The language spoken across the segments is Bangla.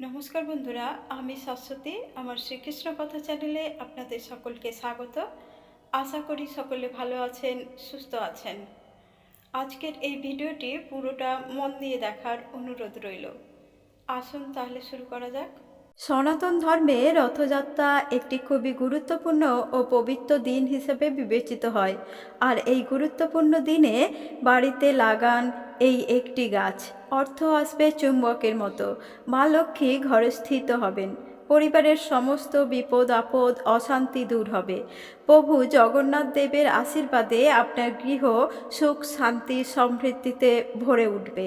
নমস্কার বন্ধুরা, আমি শাশ্বতী আমার শ্রীকৃষ্ণ কথা চ্যানেলে আপনাদের সকলকে স্বাগত। আশা করি সকলে ভালো আছেন, সুস্থ আছেন। আজকের এই ভিডিওটি পুরোটা মন দিয়ে দেখার অনুরোধ রইল। আসুন তাহলে শুরু করা যাক। সনাতন ধর্মে রথযাত্রা একটি খুবই গুরুত্বপূর্ণ ও পবিত্র দিন হিসেবে বিবেচিত হয়। আর এই গুরুত্বপূর্ণ দিনে বাড়িতে লাগান এই একটি গাছ। অর্থ আসবে চুম্বকের মতো। মা লক্ষ্মী ঘরে স্থিত হবেন। পরিবারের সমস্ত বিপদ, আপদ, অশান্তি দূর হবে। প্রভু জগন্নাথ দেবের আশীর্বাদে আপনার গৃহ সুখ, শান্তি, সমৃদ্ধিতে ভরে উঠবে।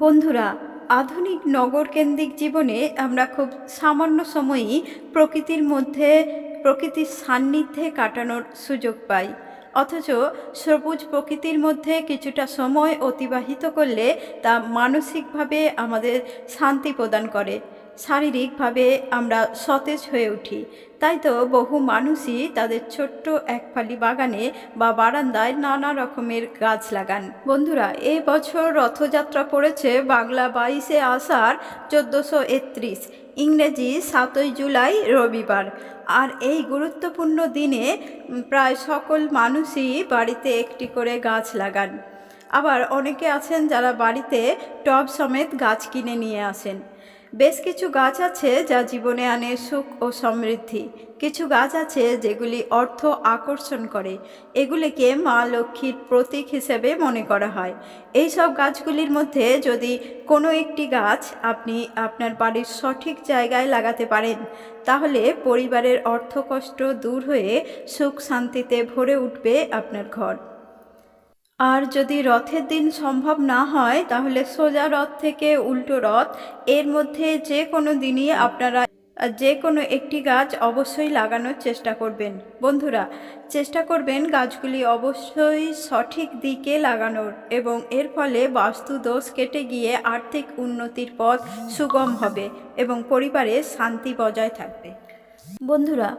বন্ধুরা আধুনিক নগরকেন্দ্রিক জীবনে আমরা খুব সামান্য সময়ই প্রকৃতির মধ্যে, প্রকৃতির সান্নিধ্যে কাটানোর সুযোগ পাই। অথচ সবুজ প্রকৃতির মধ্যে কিছুটা সময় অতিবাহিত করলে তা মানসিকভাবে আমাদের শান্তি প্রদান করে। শারীরিকভাবে আমরা সতেজ হয়ে উঠি। তাই তো বহু মানুষই তাদের ছোট্ট এক ফালি বাগানে বা বারান্দায় নানা রকমের গাছ লাগান। বন্ধুরা এই বছর রথযাত্রা পড়েছে বাংলা বাইশে আষাঢ় চোদ্দোশো একত্রিশ, ইংরেজি সাতই জুলাই রবিবার। আর এই গুরুত্বপূর্ণ দিনে প্রায় সকল মানুষই বাড়িতে একটি করে গাছ লাগান। আবার অনেকে আছেন যারা বাড়িতে টব সমেত গাছ কিনে নিয়ে আসেন। বেশ কিছু গাছ আছে যা জীবনে আনে সুখ ও সমৃদ্ধি। কিছু গাছ আছে যেগুলি অর্থ আকর্ষণ করে। এগুলিকে মা লক্ষ্মীর প্রতীক হিসেবে মনে করা হয়। এই সব গাছগুলির মধ্যে যদি কোনো একটি গাছ আপনি আপনার বাড়ির সঠিক জায়গায় লাগাতে পারেন, তাহলে পরিবারের অর্থকষ্ট দূর হয়ে সুখ শান্তিতে ভরে উঠবে আপনার ঘর। আর যদি রথের দিন সম্ভব না হয়, তাহলে সোজা রথ থেকে উল্টো রথ। এর মধ্যে যে কোনো দিনই আপনারা, যে কোনো একটি গাছ অবশ্যই লাগানোর চেষ্টা করবেন। বন্ধুরা, চেষ্টা করবেন গাছগুলি অবশ্যই সঠিক দিকে লাগানোর এবং এর ফলে বাস্তু দোষ কেটে গিয়ে আর্থিক উন্নতির পথ সুগম হবে এবং পরিবারে শান্তি বজায় থাকবে। বন্ধুরা,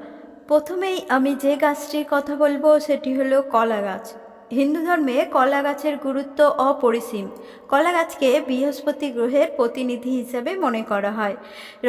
প্রথমেই আমি যে গাছটির কথা বলব, সেটি হলো কলা গাছ। হিন্দু ধর্মে কলা গাছের গুরুত্ব অপরিসীম। কলা গাছকে বৃহস্পতি গ্রহের প্রতিনিধি হিসেবে মনে করা হয়।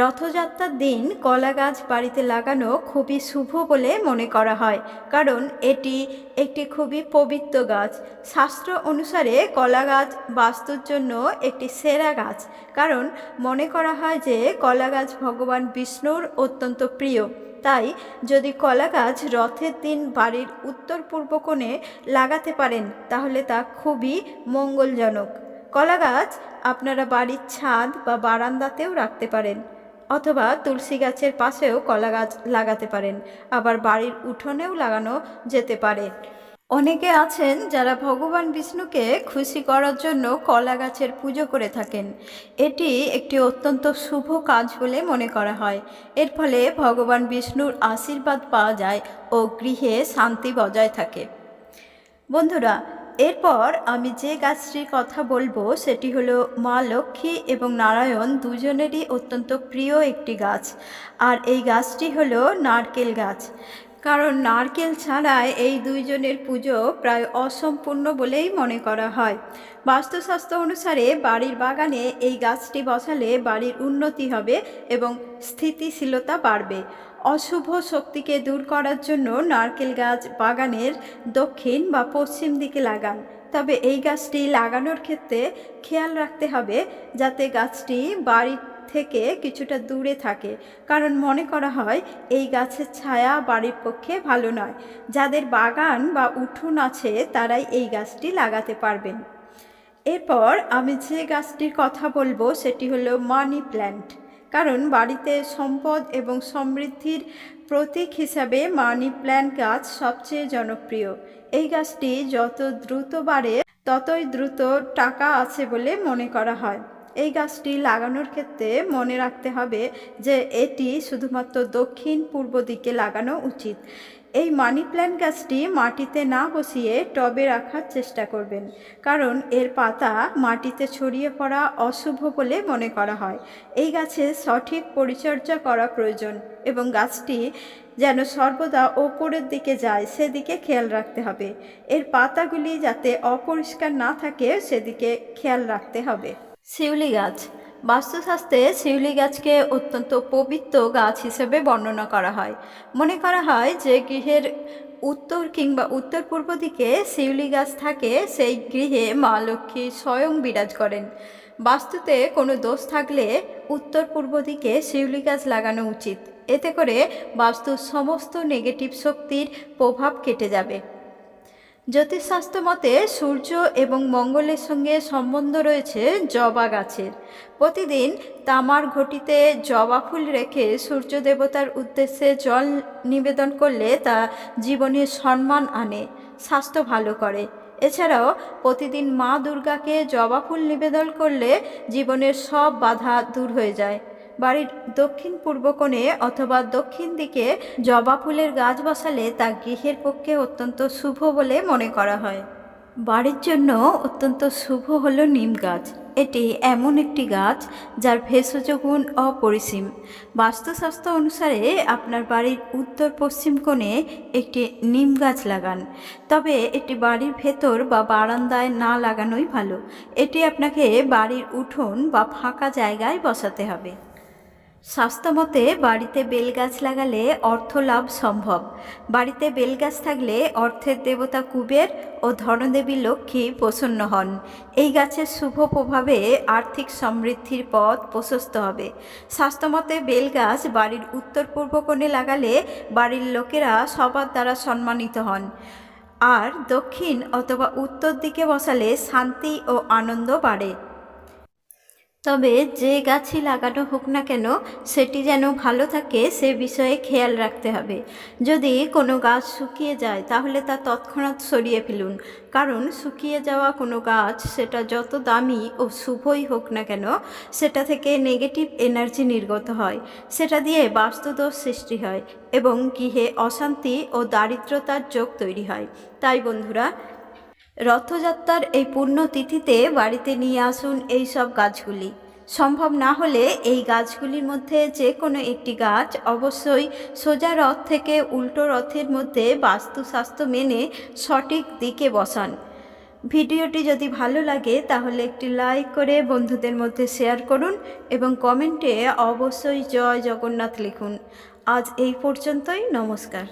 রথযাত্রার দিন কলা গাছ বাড়িতে লাগানো খুবই শুভ বলে মনে করা হয়, কারণ এটি একটি খুবই পবিত্র গাছ। শাস্ত্র অনুসারে কলা গাছ বাস্তুর জন্য একটি সেরা গাছ, কারণ মনে করা হয় যে কলা গাছ ভগবান বিষ্ণুর অত্যন্ত প্রিয়। তাই যদি কলা গাছ রথের দিন বাড়ির উত্তর পূর্ব কোণে লাগাতে পারেন, তাহলে তা খুবই মঙ্গলজনক। কলা গাছ আপনারা বাড়ির ছাদ বা বারান্দাতেও রাখতে পারেন, অথবা তুলসী গাছের পাশেও কলা গাছ লাগাতে পারেন, আবার বাড়ির উঠোনেও লাগানো যেতে পারে। অনেকে আছেন যারা ভগবান বিষ্ণুকে খুশি করার জন্য কলা গাছের পুজো করে থাকেন। এটি একটি অত্যন্ত শুভ কাজ বলে মনে করা হয়। এর ফলে ভগবান বিষ্ণুর আশীর্বাদ পাওয়া যায় ও গৃহে শান্তি বজায় থাকে। বন্ধুরা, এরপর আমি যে গাছটির কথা বলব সেটি হলো মা লক্ষ্মী এবং নারায়ণ দুজনেরই অত্যন্ত প্রিয় একটি গাছ। আর এই গাছটি হলো নারকেল গাছ। কারণ নারকেল ছাড়াই এই দুইজনের পুজো প্রায় অসম্পূর্ণ বলেই মনে করা হয়। বাস্তুশাস্ত্র অনুসারে বাড়ির বাগানে এই গাছটি বসালে বাড়ির উন্নতি হবে এবং স্থিতিশীলতা বাড়বে। অশুভ শক্তিকে দূর করার জন্য নারকেল গাছ বাগানের দক্ষিণ বা পশ্চিম দিকে লাগান। তবে এই গাছটি লাগানোর ক্ষেত্রে খেয়াল রাখতে হবে যাতে গাছটি বাড়ির থেকে কিছুটা দূরে থাকে, কারণ মনে করা হয় এই গাছের ছায়া বাড়ির পক্ষে ভালো নয়। যাদের বাগান বা উঠোন আছে, তারাই এই গাছটি লাগাতে পারবেন। এরপর আমি যে গাছটির কথা বলব, সেটি হলো মানি প্ল্যান্ট। কারণ বাড়িতে সম্পদ এবং সমৃদ্ধির প্রতীক হিসাবে মানি প্ল্যান্ট গাছ সবচেয়ে জনপ্রিয়। এই গাছটি যত দ্রুত বাড়ে, ততই দ্রুত টাকা আছে বলে মনে করা হয়। এই গাছটি লাগানোর ক্ষেত্রে মনে রাখতে হবে যে এটি শুধুমাত্র দক্ষিণ পূর্ব দিকে লাগানো উচিত। এই মানি প্ল্যান্ট গাছটি মাটিতে না বসিয়ে টবে রাখার চেষ্টা করবেন, কারণ এর পাতা মাটিতে ছড়িয়ে পড়া অশুভ বলে মনে করা হয়। এই গাছের সঠিক পরিচর্যা করা প্রয়োজন এবং গাছটি যেন সর্বদা ওপরের দিকে যায়, সেদিকে খেয়াল রাখতে হবে। এর পাতাগুলি যাতে অপরিষ্কার না থাকে, সেদিকে খেয়াল রাখতে হবে। শিউলি গাছ। বাস্তুশাস্ত্রে শিউলি গাছকে অত্যন্ত পবিত্র গাছ হিসেবে বর্ণনা করা হয়। মনে করা হয় যে গৃহের উত্তর কিংবা উত্তর পূর্ব দিকে শিউলি গাছ থাকে, সেই গৃহে মা লক্ষ্মী স্বয়ং বিরাজ করেন। বাস্তুতে কোনো দোষ থাকলে উত্তর পূর্ব দিকে শিউলি গাছ লাগানো উচিত। এতে করে বাস্তুর সমস্ত নেগেটিভ শক্তির প্রভাব কেটে যাবে। জ্যোতিষশাস্ত্র মতে সূর্য এবং মঙ্গলের সঙ্গে সম্বন্ধ রয়েছে জবা গাছের। প্রতিদিন তামার ঘটিতে জবা ফুল রেখে সূর্য দেবতার উদ্দেশ্যে জল নিবেদন করলে তা জীবনে সম্মান আনে, স্বাস্থ্য ভালো করে। এছাড়াও প্রতিদিন মা দুর্গাকে জবা ফুল নিবেদন করলে জীবনের সব বাধা দূর হয়ে যায়। বাড়ির দক্ষিণ পূর্ব কোণে অথবা দক্ষিণ দিকে জবা ফুলের গাছ বসালে তা গৃহের পক্ষে অত্যন্ত শুভ বলে মনে করা হয়। বাড়ির জন্য অত্যন্ত শুভ হল নিম গাছ। এটি এমন একটি গাছ যার ভেষজ গুণ অপরিসীম। বাস্তুশাস্ত্র অনুসারে আপনার বাড়ির উত্তর পশ্চিম কোণে একটি নিম গাছ লাগান। তবে এটি বাড়ির ভেতর বা বারান্দায় না লাগানোই ভালো। এটি আপনাকে বাড়ির উঠোন বা ফাঁকা জায়গায় বসাতে হবে। স্বাস্থ্যমতে বাড়িতে বেলগাছ লাগালে অর্থ লাভ সম্ভব। বাড়িতে বেলগাছ থাকলে অর্থের দেবতা কুবের ও ধনদেবী লক্ষ্মী প্রসন্ন হন। এই গাছের শুভ প্রভাবে আর্থিক সমৃদ্ধির পথ প্রশস্ত হবে। স্বাস্থ্যমতে বেলগাছ বাড়ির উত্তর পূর্ব কোণে লাগালে বাড়ির লোকেরা সবার দ্বারা সম্মানিত হন। আর দক্ষিণ অথবা উত্তর দিকে বসালে শান্তি ও আনন্দ বাড়ে। তবে যে গাছই লাগানো হোক না কেন, সেটি যেন ভালো থাকে, সে বিষয়ে খেয়াল রাখতে হবে। যদি কোনো গাছ শুকিয়ে যায়, তাহলে তা তৎক্ষণাৎ সরিয়ে ফেলুন। কারণ শুকিয়ে যাওয়া কোনো গাছ, সেটা যত দামি ও শুভই হোক না কেন, সেটা থেকে নেগেটিভ এনার্জি নির্গত হয়। সেটা দিয়ে বাস্তুদোষ সৃষ্টি হয় এবং গৃহে অশান্তি ও দারিদ্রতার যোগ তৈরি হয়। তাই বন্ধুরা রথযাত্রার এই পূর্ণ তিথিতে বাড়িতে নিয়ে আসুন এই সব গাছগুলি। সম্ভব না হলে এই গাছগুলির মধ্যে যে কোনো একটি গাছ অবশ্যই সোজা রথ থেকে উল্টো রথের মধ্যে বাস্তুশাস্ত্র মেনে সঠিক দিকে বসান। ভিডিওটি যদি ভালো লাগে, তাহলে একটি লাইক করে বন্ধুদের মধ্যে শেয়ার করুন এবং কমেন্টে অবশ্যই জয় জগন্নাথ লিখুন। আজ এই পর্যন্তই, নমস্কার।